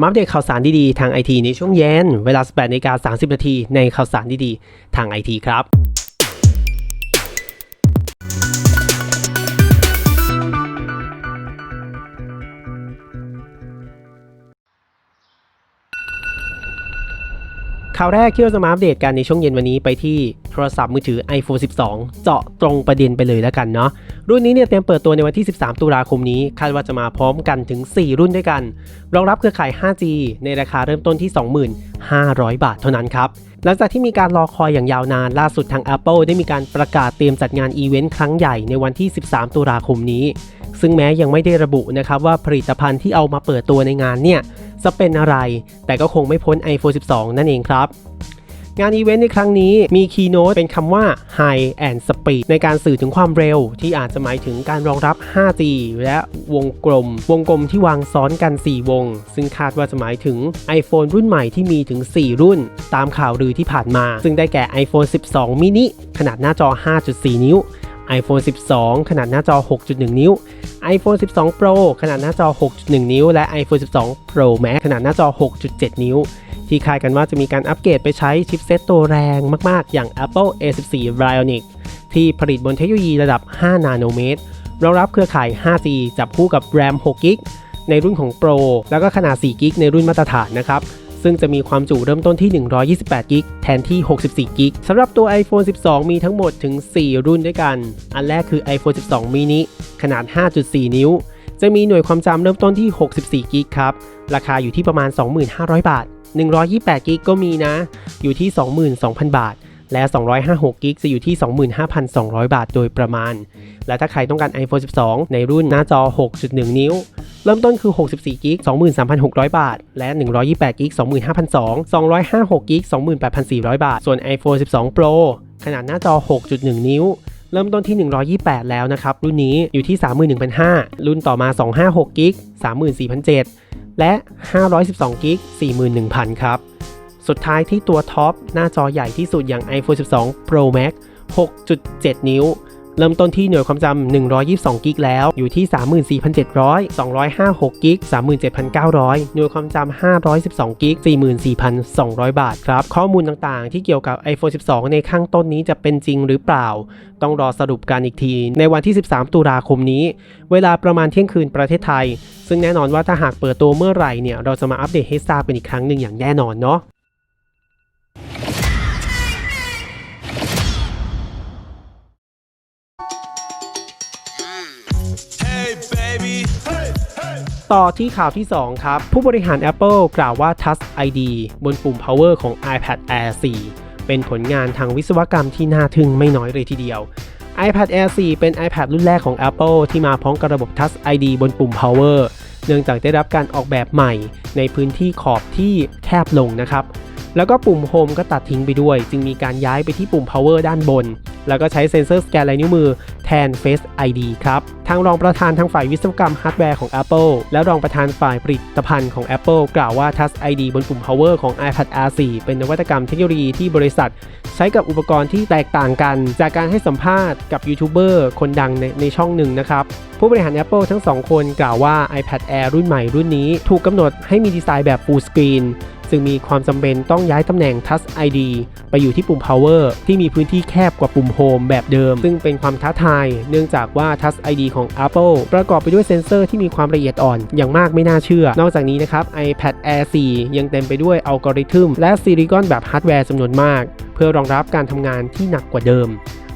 มาอัปเดตข่าวสารดีๆ ทางไอทีในช่วงเย็น เวลา 18นาฬิกา30 นาทีในข่าวสารดีๆ ทางไอทีครับ ข่าวแรกที่เราจะมาอัปเดตกันในช่วงเย็นวันนี้ไปที่โทรศัพท์มือถือ iPhone 12 เจาะตรงประเด็นไปเลยแล้วกันเนาะรุ่นนี้เนี่ยเตรียมเปิดตัวในวันที่ 13 ตุลาคมนี้ คาดว่าจะมาพร้อมกันถึง 4 รุ่นด้วยกัน รองรับเครือข่าย 5G ในราคาเริ่มต้นที่ 25,000 บาทเท่านั้นครับหลังจากที่มีการรอคอยอย่างยาวนานล่าสุดทาง Apple ได้มีการประกาศเตรียมจัดงานอีเวนต์ครั้งใหญ่ในวันที่ 13 ตุลาคมนี้ ซึ่งแม้ยังไม่ได้ระบุนะครับว่าผลิตภัณฑ์ที่เอามาเปิดตัวในงานเนี่ยจะเป็นอะไร แต่ก็คงไม่พ้น iPhone 12 นั่นเองครับงานอีเวนต์ในครั้งนี้มีคีย์โน้ตเป็นคำว่า High and Speed ในการสื่อถึงความเร็วที่อาจจะหมายถึงการรองรับ 5G และวงกลม วงกลมที่วางซ้อนกัน 4 วง ซึ่งคาดว่าจะหมายถึง iPhone รุ่นใหม่ที่มีถึง 4 รุ่น ตามข่าวลือที่ผ่านมา ซึ่งได้แก่ iPhone 12 mini ขนาดหน้าจอ 5.4 นิ้ว iPhone 12 ขนาดหน้าจอ 6.1 นิ้ว iPhone 12 Pro ขนาดหน้าจอ 6.1 นิ้ว และ iPhone 12 Pro Max ขนาดหน้าจอ 6.7 นิ้ว ที่คาดกันว่าจะมีการอัปเกรดไปใช้ชิปเซตตัวแรงมาก ๆ อย่าง Apple A14 Bionic ที่ผลิตบนเทคโนโลยีระดับ 5 นาโนเมตรรองรับเครือข่าย 5G จับคู่กับ RAM 6 g b ในรุ่นของ Pro แล้วก็ขนาด 4 g b ในรุ่นมาตรฐานนะครับ ซึ่งจะมีความจุเริ่มต้นที่ 128 g b แทนที่ 64 g b สำหรับตัว iPhone 12 มีทั้งหมดถึง 4 รุ่นด้วยกัน อันแรกคือ iPhone 12 mini ขนาด 5.4 นิ้ว จะมีหน่วยความจำเริ่มต้นที่ 64 g b ครับ ราคาอยู่ที่ประมาณ 25,000 บาท 128 g b ก็มีนะ อยู่ที่ 22,000 บาท และ 256 g b จะอยู่ที่ 25,200 บาทโดยประมาณ และถ้าใครต้องการ iPhone 12 ในรุ่นหน้าจอ 6.1 นิ้ว เริ่มต้นคือ 64 g b 23,600 บาท และ 128 g b 25,200 256 g b 28,400 บาท ส่วน iPhone 12 Pro ขนาดหน้าจอ 6.1 นิ้วเริ่มต้นที่ 128 แล้วนะครับ รุ่นนี้อยู่ที่ 31,500 รุ่นต่อมา 256 g b 34,700 และ 512 g b 41,000 ครับ สุดท้ายที่ตัวท็อปหน้าจอใหญ่ที่สุดอย่าง iPhone 12 Pro Max 6.7 นิ้ว เริ่มต้นที่หน่วยความจำ122กิกแล้ว อยู่ที่ 34,700 256กิก37,900 หน่วยความจำ512กิก44,200 บาทครับ ข้อมูลต่างๆ ที่เกี่ยวกับ iPhone 12 ในข้างต้นนี้จะเป็นจริงหรือเปล่า ต้องรอสรุปกันอีกที ในวันที่ 13 ตุลาคมนี้ เวลาประมาณเที่ยงคืนประเทศไทย ซึ่งแน่นอนว่าถ้าหากเปิดตัวเมื่อไหร่เนี่ย เราจะมาอัปเดตให้ทราบกันอีกครั้งหนึ่งอย่างแน่นอนเนาะ ต่อที่ข่าวที่ 2 ครับ ผู้บริหาร Apple กล่าวว่า Touch ID บนปุ่ม Power ของ iPad Air 4 เป็นผลงานทางวิศวกรรมที่น่าทึ่งไม่น้อยเลยทีเดียว iPad Air 4 เป็น iPad รุ่นแรกของ Apple ที่มาพร้อมกับระบบ Touch ID บนปุ่ม Power เนื่องจากได้รับการออกแบบใหม่ในพื้นที่ขอบที่แคบลงนะครับแล้วก็ปุ่ม Home ก็ตัดทิ้งไปด้วย จึงมีการย้ายไปที่ปุ่ม Power ด้านบน แล้วก็ใช้เซ็นเซอร์สแกนลายนิ้วมือ แทน Face ID ครับ ทางรองประธานทางฝ่ายวิศวกรรมฮาร์ดแวร์ของ Apple และรองประธานฝ่ายผลิตภัณฑ์ของ Apple กล่าวว่า Touch ID บนปุ่ม Power ของ iPad Air 4 เป็นนวัตกรรมเทคโนโลยีที่บริษัท ใช้กับอุปกรณ์ที่แตกต่างกัน จากการให้สัมภาษณ์กับยูทูบเบอร์คนดังในในช่องหนึ่งนะครับผู้บริหาร Apple ทั้งสองคนกล่าวว่า iPad Air รุ่นใหม่รุ่นนี้ ถูกกำหนดให้มีดีไซน์แบบ Full Screen ซึ่งมีความจำเป็นต้องย้ายตำแหน่ง Touch ID ไปอยู่ที่ปุ่ม Power ที่มีพื้นที่แคบกว่าปุ่ม Home แบบเดิม ซึ่งเป็นความท้าทาย เนื่องจากว่า Touch ID ของ Apple ประกอบไปด้วยเซ็นเซอร์ที่มีความละเอียดอ่อน อย่างมากไม่น่าเชื่อ นอกจากนี้นะครับ iPad Air 4 ยังเต็มไปด้วยอัลกอริทึมและซิลิคอนแบบฮาร์ดแวร์จำนวนมาก เพื่อรองรับการทำงานที่หนักกว่าเดิม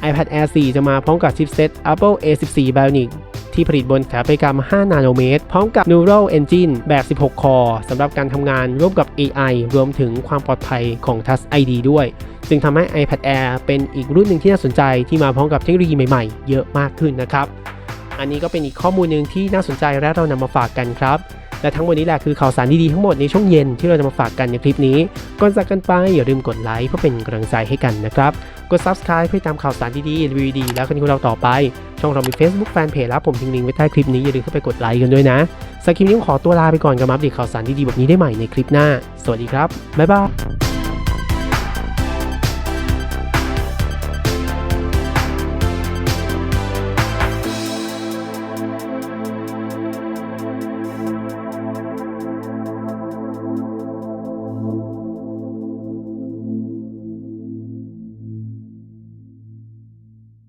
iPad Air 4 จะมาพร้อมกับชิปเซต Apple A14 Bionic ที่ผลิตบนสถาปัตยกรรม 5 นาโนเมตร พร้อมกับ Neural Engine แบบ 16 คอสำหรับการทำงานร่วมกับ AI รวมถึงความปลอดภัยของ Touch ID ด้วยจึงทำให้ iPad Air เป็นอีกรุ่นหนึ่งที่น่าสนใจที่มาพร้อมกับเทคโนโลยีใหม่ๆ เยอะมากขึ้นนะครับ อันนี้ก็เป็นอีกข้อมูลหนึ่งที่น่าสนใจและเรานำมาฝากกันครับ และทั้งหมดนี้แหละคือข่าวสารดีๆทั้งหมดในช่วงเย็นที่เราจะมาฝากกันในคลิปนี้ก่อนจากกันไปอย่าลืมกดไลค์เพื่อเป็นกำลังใจให้กันนะครับกด subscribe เพื่อตามข่าวสารดีๆรีวิวดี แล้วกันของเราต่อไป ช่องเรามี Facebook Fanpage แล้วผมทิ้งลิงก์ไว้ใต้คลิปนี้อย่าลืมเข้าไปกดไลค์กันด้วยนะสำหรับคลิปนี้ขอตัวลาไปก่อนกับมาอัปเดตข่าวสารดีๆแบบนี้ได้ใหม่ในคลิปหน้า สวัสดีครับบ๊ายบาย